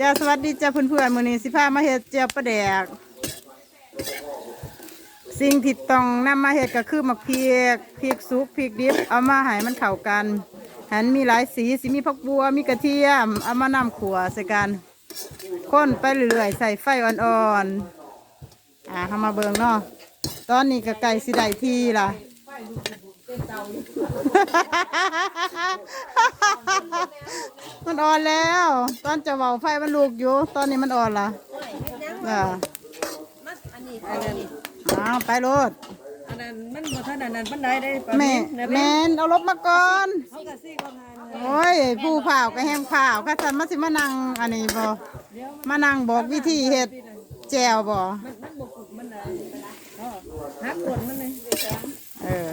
จ้าสวัสดีจ้าเพื่อนๆมื้อนี้สิพามาเฮ็ดเจียวปลาแดก สิ่งที่ต้องนำมาเฮ็ดก็คือมักพริกพริกสุกพริกดิบเอามาให้มันเข้ากันหันมีหลายสีสิมีผักบัวมีกระเทียมเอามานำขัวใส่กันค้นไปเรื่อยๆใส่ไฟอ่อนๆอ่าเข้ามาเบิ่งเนาะตอนนี้ก็ไก่สิได้ทีล่ะ มันอ่อนแล้ว ตอนจะเบาไฟมันลูกอยู่ ตอนนี้มันอ่อนละอ่าอันนี้อันนั้นอ้าวไปโลดอันนั้นมันบ่ทันอันนั้นปานใดได้ปลาแม่เนะแมนเอาลบมาก่อนเขาก็ซี่เขาทานเลยโอ้ยผู้เผาก็แห้งเผาก็สันมาสิมานั่งอันนี้บ่มานั่งบอกวิธีเฮ็ดแจวบ่มันมันบ่กุกมันได้อ๋อหักกดมันเลยเออ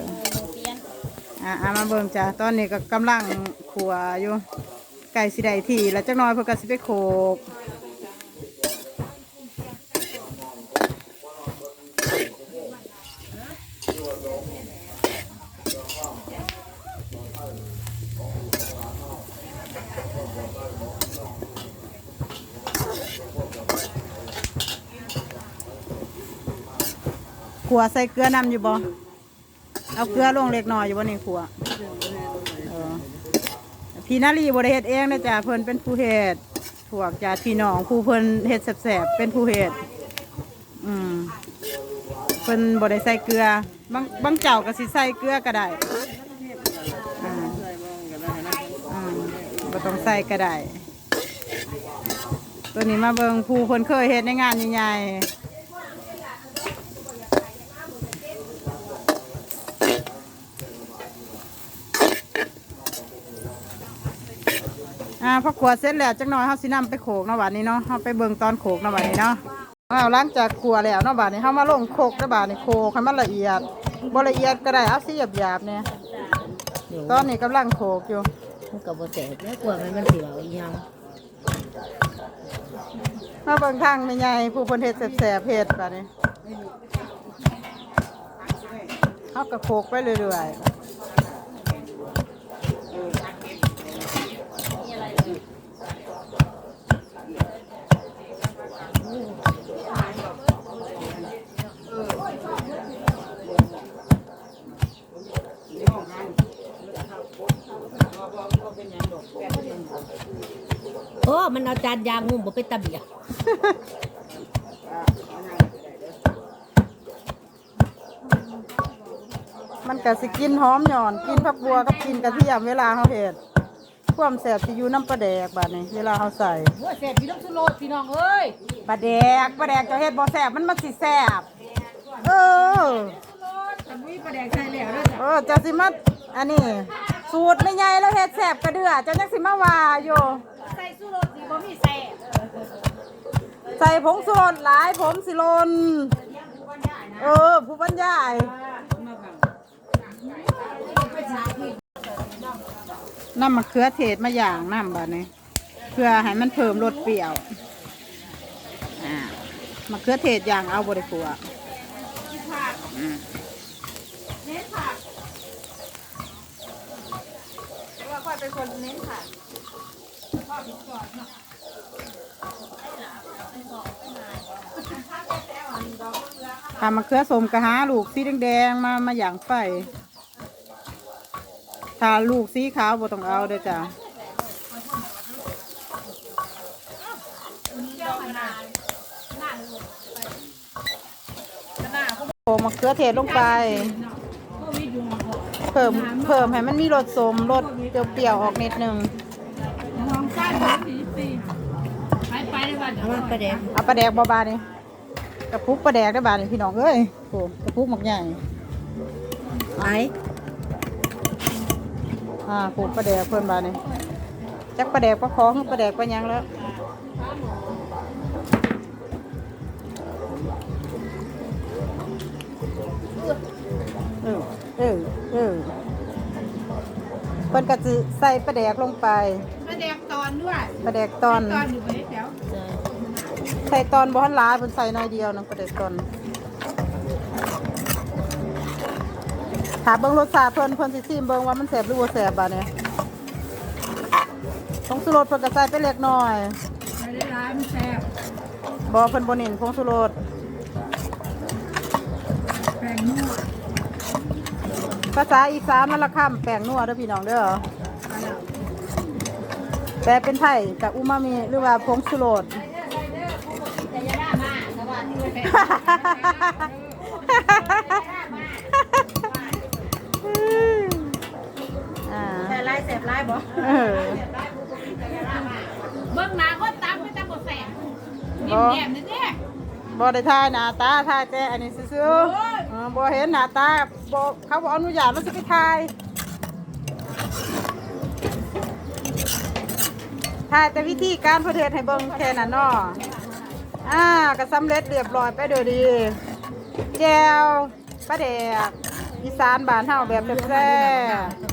อะเอามาเบิ่งจ้ะตอนนี้ก็กำลังขัวอยู่ไก่สิได้ที่แล้วจักหน้อยเพิ่นก็สิไปโขกขัวใส่เกลือนำอยู่บ่ เอาเกลือลงเล็กน้อยอยู่บ่นี่ขัวเออพี่นาลีบ่ได้เฮ็ดเองนะจ๊ะเพิ่นเป็นผู้เฮ็ดพวกญาติพี่น้องผู้เพิ่นเฮ็ดแซ่บๆเป็นผู้เฮ็ดอืมเพิ่นบ่ได้ใส่เกลือบางบางเจ้าก็สิใส่เกลือก็ได้อ่าใส่บ่ก็ได้นะอ่าบ่ต้องใส่ก็ได้ตัวนี้มาเบิงผู้เพิ่นเคยเฮ็ดในงานใหญ่ๆ อ่าพอขวดเสร็จแล้วจักหน่อยเฮาสินำไปโขกเนาะบาดนี้เนาะเฮาไปเบิ่งตอนโขกเนาะบาดนี้เนาะอ้าวหลังจากขัวแล้วเนาะบาดนี้เฮามาลงโขกเนาะบาดนี้โขกให้มันละเอียดบ่ละเอียดก็ได้เอาสิหยาบๆเนี่ยตอนนี้กำลังโขกอยู่มันก็บ่แตกแล้วกลัวมันมันสิว่าอีหยังมาเบิ่งทางแม่ใหญ่ผู้เพิ่นเฮ็ดแซ่บๆเฮ็ดบาดนี้เฮาก็โขกไปเรื่อยๆ โอ้มันเอาจานยางงุ่มบ่เป็นตะเบียมันก็สิกินหอมหย่อน กินผักบัวกับกินกระเทียมเวลาเขาเห็ดความแสบสิอยู่น้ำปลาแดกบาดนี้เวลาเขาใส่ว่าแซ่บพี่น้องสุโรดพี่น้องเอ้ยปลาแดกปลาแดกจะเห็ดบ่แสบมันมันสิแสบเออมันมีปลาแดกใส่แล้วเด้อจ้ะเออจะสิมาอันนี้ สูตรไม่ใหญ่แล้วเห็ดแสบกระเดือจะจักสิมาว่าอยู่ ใส่สุรดสิบ่มีแซ่บใส่ผงสูรสหลายผมสิลนเออ ผู้บรรยายน้ำมะเขือเทศมาอย่างน้ำบาดนี้เพื่อให้มันเพิ่มรสเปรี้ยวอ่ามะเขือเทศอย่างเอาบริกัวอืม ทำมะเขือสมกระหาลูกสีแดงๆมามาอย่างไฟถ้าลูกสีขาวบ่ต้องเอาเด้อจ้ะโอมะเขือเทศลงไป เพิ่มเพิ่มให้มันมีรสสมรสเปรี้ยวๆออกนิดนึงเอามาปลาแดกเอาปลาแดกบาๆนี่กระปุกปลาแดกได้บานี่พี่น้องเอ้ยโอ้กระปุกหมักใหญ่ไปอ่าปลูกปลาแดกเพิ่นบานี่จักปลาแดกปลาคองปลาแดกปลาหยังแล้วเออเออ เออเพิ่นก็สิใส่ปลาแดกลงไปปลาแดกตอนด้วยปลาแดกตอนตอนอยู่บนแถวใส่ตอนบ่ทันหลายเพิ่นใส่น้อยเดียวนึงปลาแดกตอนถามเบิ่งรสชาติเพิ่นเพิ่นสิชิมเบิ่งว่ามันแซ่บหรือบ่แซ่บบ่เนี่ยต้องสรสเพิ่นก็ใส่ไปเล็กน้อยไม่ได้ร้ายมันแซ่บบ่เพิ่นบ่เน้นผงชูรสแป้งนัว ภาษาอีสานมันละคำแป้งนัวเด้อพี่น้องเด้อแปลเป็นไทยกับอูมามิหรือว่าผงชูรสแต่ยาดามาสวัสดีแฟนอ่าแต่ลายเสพลายบ่เออเบิ่งหน้าคนตามไปตามบ่แซ่บยิ้บ่มแย้มนี่เด้บ่ได้ทายหน้าตาทายแต่อันนี้ซื่อ เออบ่เห็นหน้าตาบเขาบ่อนุญาตแล้วสิไปทายทายแต่วิธีการประเทศให้เบิ่งแค่นั้นเนาะอ่าก็สำเร็จเรียบร้อยไปโดยดี แจวปลาแดกอีสานบ้านเฮาแบบแซ่บ